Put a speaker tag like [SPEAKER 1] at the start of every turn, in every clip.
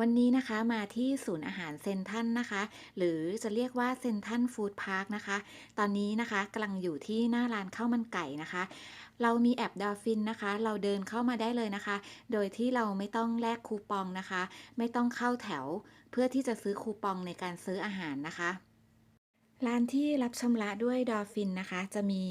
[SPEAKER 1] วันนี้นะคะมาที่ศูนย์อาหารเซนทันนะคะ หรือจะเรียกว่าเซนทันฟู้ดพาร์คนะคะ ตอนนี้นะคะกำลังอยู่ที่หน้าร้านข้าวมันไก่นะคะ เรามีแอปดอฟินนะคะ เราเดินเข้ามาได้เลยนะคะ โดยที่เราไม่ต้องแลกคูปองนะคะ ไม่ต้องเข้าแถว เพื่อที่จะซื้อคูปองในการซื้ออาหารนะคะ ร้านที่รับชำระด้วยดอลฟินนะคะ จะมี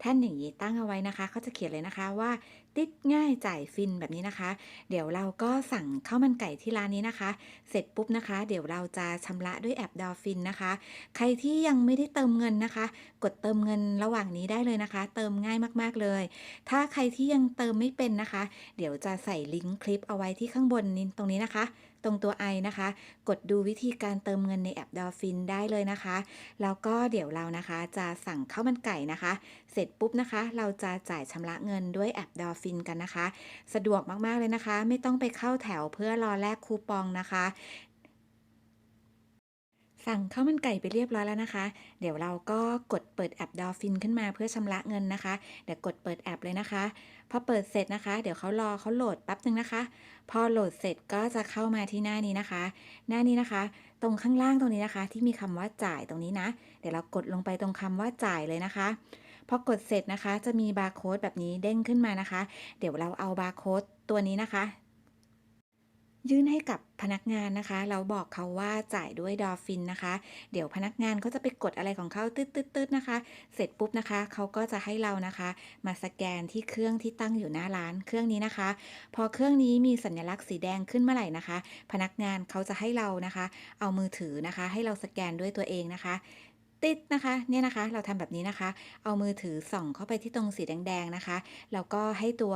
[SPEAKER 1] แท่นอย่างนี้ตั้งเอาไว้นะคะเขาจะเขียนเลยนะคะว่า ติดง่ายจ่ายฟินแบบนี้นะคะ เดี๋ยวเราก็สั่งข้าวมันไก่ที่ร้านนี้นะคะ เสร็จปุ๊บนะคะ เดี๋ยวเราจะชำระด้วยแอปดอลฟินนะคะ ใครที่ยังไม่ได้เติมเงินนะคะ กดเติมเงินระหว่างนี้ได้เลยนะคะ เติมง่ายมากๆเลย ถ้าใครที่ยังเติมไม่เป็นนะคะ เดี๋ยวจะใส่ลิงก์คลิปเอาไว้ที่ข้างบนนี้ตรงนี้นะคะตรงตัว i นะคะ กดดูวิธีการเติมเงินในแอปดอฟินได้เลยนะคะ แล้วก็เดี๋ยวเรานะคะจะสั่งข้าวมันไก่นะคะ เสร็จปุ๊บนะคะ เราจะจ่ายชำระเงินด้วยแอปดอฟินกันนะคะ สะดวกมากๆเลยนะคะ ไม่ต้องไปเข้าแถวเพื่อรอแลกคูปองนะคะ สั่งข้าวมันไก่ไปเรียบร้อยแล้วนะคะ เดี๋ยวเราก็กดเปิดแอปดอฟินขึ้นมาเพื่อชำระเงินนะคะ เดี๋ยวกดเปิดแอปเลยนะคะ พอเปิดเสร็จนะคะ เดี๋ยวเขารอเขาโหลดแป๊บนึงนะคะ พอโหลดเสร็จก็จะเข้ามาที่หน้านี้นะคะ หน้านี้นะคะ ตรงข้างล่างตรงนี้นะคะ ที่มีคำว่าจ่ายตรงนี้นะ เดี๋ยวเรากดลงไปตรงคำว่าจ่ายเลยนะคะพอกดเสร็จนะคะ จะมีบาร์โค้ดแบบนี้เด้งขึ้นมานะคะ เดี๋ยวเราเอาบาร์โค้ดตัวนี้นะคะ ยื่นให้กับพนักงานนะคะแล้วบอกเขาว่าจ่ายด้วยดอลฟินนะคะ เดี๋ยวพนักงานเขาจะไปกดอะไรของเขาตืดๆนะคะ เสร็จปุ๊บนะคะ เขาก็จะให้เรานะคะ มาสแกนที่เครื่องที่ตั้งอยู่หน้าร้านเครื่องนี้นะคะ พอเครื่องนี้มีสัญลักษณ์สีแดงขึ้นเมื่อไหร่นะคะ พนักงานเขาจะให้เรานะคะ เอามือถือนะคะ ให้เราสแกนด้วยตัวเองนะคะ ติดนะคะเนี่ยนะคะ เราทำแบบนี้นะคะ เอามือถือส่องเข้าไปที่ตรงสีแดงๆนะคะ แล้วก็ให้ตัว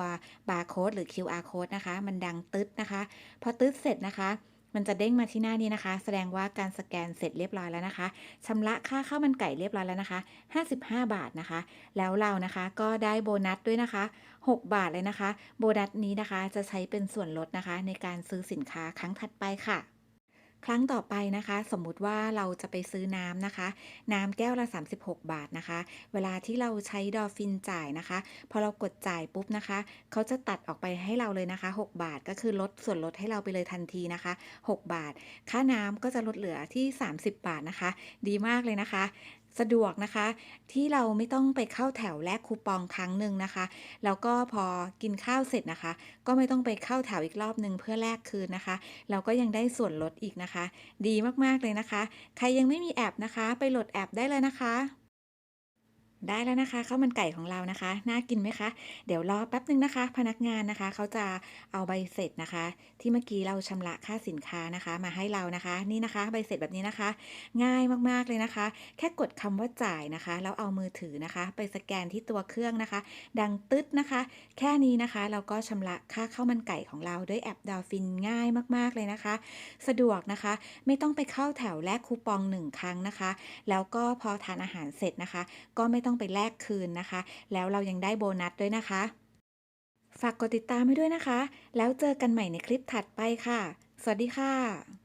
[SPEAKER 1] บาร์โค้ดหรือ QR code นะคะ มันดังตึ๊ดนะคะ พอตึ๊ดเสร็จนะคะมันจะเด้งมาที่หน้านี้นะคะ แสดงว่าการสแกนเสร็จเรียบร้อยแล้วนะคะชำระค่าข้าวมันไก่เรียบร้อยแล้วนะคะ 55 บาทนะคะ แล้วเรานะคะก็ได้โบนัสด้วยนะคะ 6 บาทเลยนะคะ โบนัสนี้นะคะจะใช้เป็นส่วนลดนะคะ ในการซื้อสินค้าครั้งถัดไปค่ะ ครั้งต่อไปนะคะ สมมุติว่าเราจะไปซื้อน้ำนะคะ น้ำแก้วละ 36 บาทนะคะ เวลาที่เราใช้ดอฟินจ่ายนะคะ พอเรากดจ่ายปุ๊บนะคะ เขาจะตัดออกไปให้เราเลยนะคะ 6 บาทก็คือลดส่วนลดให้เราไปเลยทันทีนะคะ 6 บาท ค่าน้ำก็จะลดเหลือที่ 30 บาทนะคะ ดีมากเลยนะคะ สะดวกนะคะ ที่เราไม่ต้องไปเข้าแถวแลกคูปองครั้งหนึ่งนะคะ แล้วก็พอกินข้าวเสร็จนะคะ ก็ไม่ต้องไปเข้าแถวอีกรอบหนึ่งเพื่อแลกคืนนะคะ เราก็ยังได้ส่วนลดอีกนะคะ ดีมากๆเลยนะคะ ใครยังไม่มีแอปนะคะ ไปโหลดแอปได้เลยนะคะ ได้แล้วนะคะข้าวมันไก่ของเรานะคะ น่ากินไหมคะ เดี๋ยวรอแป๊บนึงนะคะ พนักงานนะคะ เขาจะเอาใบเสร็จนะคะ ที่เมื่อกี้เราชำระค่าสินค้านะคะ มาให้เรานะคะ นี่นะคะ ใบเสร็จแบบนี้นะคะ ง่ายมากๆเลยนะคะ แค่กดคำว่าจ่ายนะคะแล้วเอามือถือนะคะ ไปสแกนที่ตัวเครื่องนะคะ ดังตึ๊ดนะคะ แค่นี้นะคะ เราก็ชำระค่าข้าวมันไก่ของเราด้วยแอปดอลฟินง่ายมากๆเลยนะคะ สะดวกนะคะ ไม่ต้องไปเข้าแถวแลกคูปองหนึ่งครั้งนะคะ แล้วก็พอทานอาหารเสร็จนะคะ ก็ไม่ต้องต้องไปแลกคืนนะคะ แล้วเรายังได้โบนัสด้วยนะคะ ฝากกดติดตามให้ด้วยนะคะ แล้วเจอกันใหม่ในคลิปถัดไปค่ะ สวัสดีค่ะ